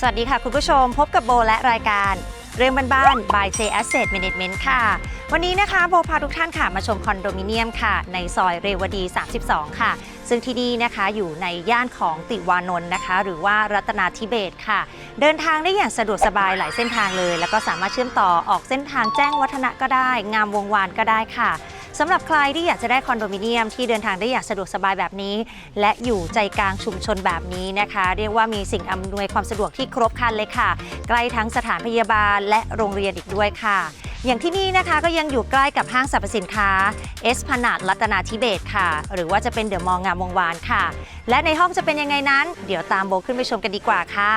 สวัสดีค่ะคุณผู้ชมพบกับโบและรายการเรื่องบ้านๆ by J Asset Management ค่ะ วันนี้นะคะโบพาทุกท่านค่ะมาชมคอนโดมิเนียมค่ะ ในซอยเรวดี 32 ค่ะ ซึ่งที่นี่นะคะอยู่ในย่านของติวานนท์นะคะ หรือว่ารัตนาธิเบศค่ะ เดินทางได้อย่างสะดวกสบายหลายเส้นทางเลย แล้วก็สามารถเชื่อมต่อออกเส้นทางแจ้งวัฒนะก็ได้ งามวงวานก็ได้ค่ะ สำหรับใครที่อยากจะได้คอนโดมิเนียมที่เดินทางได้อย่างสะดวกสบายแบบนี้ และอยู่ใจกลางชุมชนแบบนี้นะคะ เรียกว่ามีสิ่งอำนวยความสะดวกที่ครบครันเลยค่ะ ใกล้ทั้งสถานพยาบาลและโรงเรียนอีกด้วยค่ะ อย่างที่นี่นะคะก็ยังอยู่ใกล้กับห้างสรรพสินค้าเอสพนาดรัตนาธิเบศค่ะ หรือว่าจะเป็นเดอะมองงามวงวานค่ะ และในห้องจะเป็นยังไงนั้น เดี๋ยวตามโบขึ้นไปชมกันดีกว่าค่ะ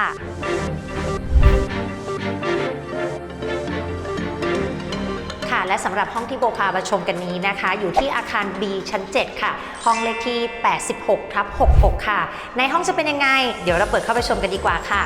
และสำหรับห้องที่โบพามาชมกันนี้นะคะ อยู่ที่อาคาร B ชั้น 7 ค่ะ ห้องเลขที่ 86ทับ66 ค่ะ ในห้องจะเป็นยังไง เดี๋ยวเราเปิดเข้าไปชมกันดีกว่าค่ะ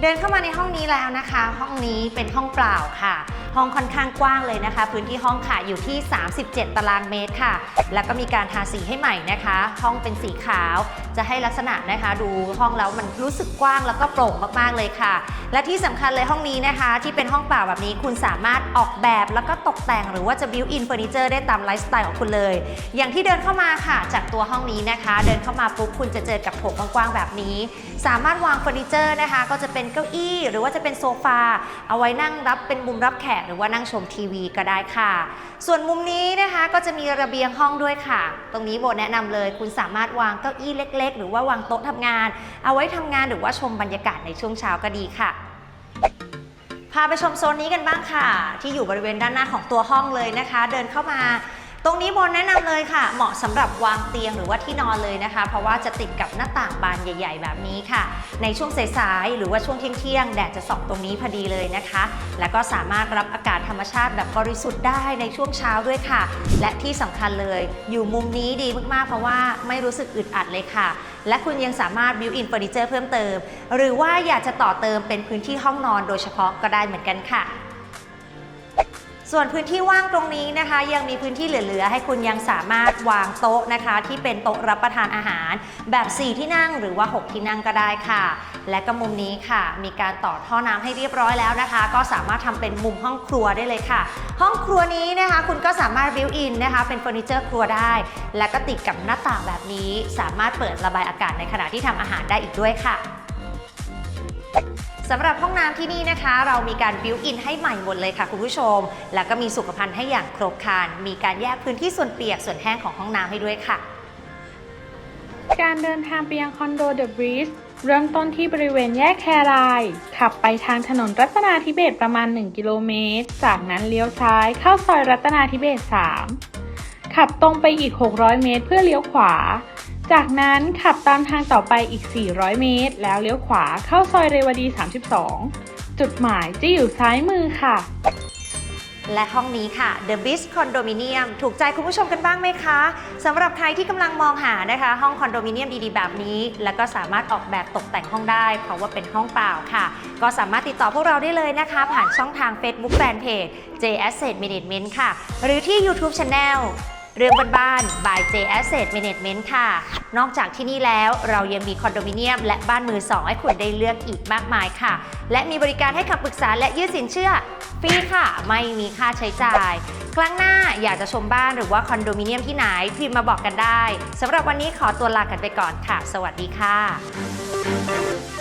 เดินเข้ามาในห้องนี้แล้วนะคะ ห้องนี้เป็นห้องเปล่าค่ะ ห้องค่อนข้างกว้างเลยนะคะ พื้นที่ห้องค่ะอยู่ที่ 37 ตารางเมตรค่ะ แล้วก็มีการทาสีให้ใหม่นะคะ ห้องเป็นสีขาว จะให้ลักษณะนะคะ ดูห้องแล้วมันรู้สึกกว้างแล้วก็โปร่งมากๆเลยค่ะ และที่สำคัญเลยห้องนี้นะคะ ที่เป็นห้องเปล่าแบบนี้คุณสามารถออกแบบแล้วก็ตกแต่งหรือว่าจะบิวอินเฟอร์นิเจอร์ได้ตามไลฟ์สไตล์ของคุณเลย อย่างที่เดินเข้ามาค่ะ จากตัวห้องนี้นะคะ เดินเข้ามาปุ๊บคุณจะเจอกับโถงกว้างๆแบบนี้ สามารถวางเฟอร์นิเจอร์นะคะ ก็จะเป็นเก้าอี้ หรือว่าจะเป็นโซฟาเอาไว้นั่งรับเป็นมุมรับแขกหรือว่านั่งชมทีวีก็ได้ค่ะ ส่วนมุมนี้นะคะก็จะมีระเบียงห้องด้วยค่ะ ตรงนี้โบแนะนำเลย คุณสามารถวางเก้าอี้เล็ก ๆ หรือว่าวางโต๊ะทำงาน เอาไว้ทำงานหรือว่าชมบรรยากาศในช่วงเช้าก็ดีค่ะพาไปชมโซนนี้กันบ้างค่ะ ที่อยู่บริเวณด้านหน้าของตัวห้องเลยนะคะ เดินเข้ามา ตรงนี้บนแนะนำเลยค่ะ เหมาะสำหรับวางเตียงหรือว่าที่นอนเลยนะคะ เพราะว่าจะติดกับหน้าต่างบานใหญ่ ๆ แบบนี้ค่ะ ในช่วงสายๆหรือว่าช่วงเที่ยงๆแดดจะส่องตรงนี้พอดีเลยนะคะ แล้วก็สามารถรับอากาศธรรมชาติแบบบริสุทธิ์ได้ในช่วงเช้าด้วยค่ะ และที่สำคัญเลย อยู่มุมนี้ดีมากๆ เพราะว่าไม่รู้สึกอึดอัดเลยค่ะ และคุณยังสามารถบิวอินเฟอร์นิเจอร์เพิ่มเติม หรือว่าอยากจะต่อเติมเป็นพื้นที่ห้องนอนโดยเฉพาะก็ได้เหมือนกันค่ะ ส่วนพื้นที่ว่างตรงนี้นะคะ ยังมีพื้นที่เหลือๆ ให้คุณยังสามารถวางโต๊ะนะคะ ที่เป็นโต๊ะรับประทานอาหาร แบบ 4 ที่นั่งหรือว่า 6 ที่นั่งก็ได้ค่ะ และก็มุมนี้ค่ะ มีการต่อท่อน้ำให้เรียบร้อยแล้วนะคะ ก็สามารถทำเป็นมุมห้องครัวได้เลยค่ะ ห้องครัวนี้นะคะ คุณก็สามารถบิวอินนะคะ เป็นเฟอร์นิเจอร์ครัวได้ และก็ติดกับหน้าต่างแบบนี้ สามารถเปิดระบายอากาศในขณะที่ทำอาหารได้อีกด้วยค่ะ สำหรับห้องน้ำที่นี่นะคะ เรามีการบิวอินให้ใหม่หมดเลยค่ะคุณผู้ชม แล้วก็มีสุขภัณฑ์ให้อย่างครบครันมีการแยกพื้นที่ส่วนเปียกส่วนแห้งของห้องน้ำให้ด้วยค่ะ การเดินทางไปยังคอนโดเดอะบริสเริ่มต้นที่บริเวณแยกแคราย ขับไปทางถนนรัตนาธิเบศประมาณ 1 กิโลเมตร จากนั้นเลี้ยวซ้ายเข้าซอยรัตนาธิเบศ3ขับตรงไปอีก 600 เมตรเพื่อเลี้ยวขวา จากนั้นขับตามทางต่อไปอีก 400 เมตร แล้วเลี้ยวขวาเข้าซอยเรวดี 32 จุดหมายจะอยู่ซ้ายมือค่ะ และห้องนี้ค่ะ The Beast Condominium ถูกใจคุณผู้ชมกันบ้างไหมคะสำหรับใครที่กำลังมองหานะคะ ห้องคอนโดมิเนียมดีๆ แบบนี้ แล้วก็สามารถออกแบบตกแต่งห้องได้ เพราะว่าเป็นห้องเปล่าค่ะ ก็สามารถติดต่อพวกเราได้เลยนะคะ ผ่านช่องทาง Facebook Fanpage J Asset Management ค่ะ หรือที่ YouTube Channel เรื่องบ้านๆ by J Asset Management ค่ะ นอกจากที่นี่แล้วเรายังมีคอนโดมิเนียม และบ้านมือสองให้คุณได้เลือกอีกมากมายค่ะ และมีบริการให้คำปรึกษาและยื่นสินเชื่อฟรีค่ะ ไม่มีค่าใช้จ่าย ครั้งหน้าอยากจะชมบ้านหรือว่าคอนโดมิเนียมที่ไหนพิมพ์มาบอกกันได้สำหรับวันนี้ขอตัวลากันไปก่อนค่ะ สวัสดีค่ะ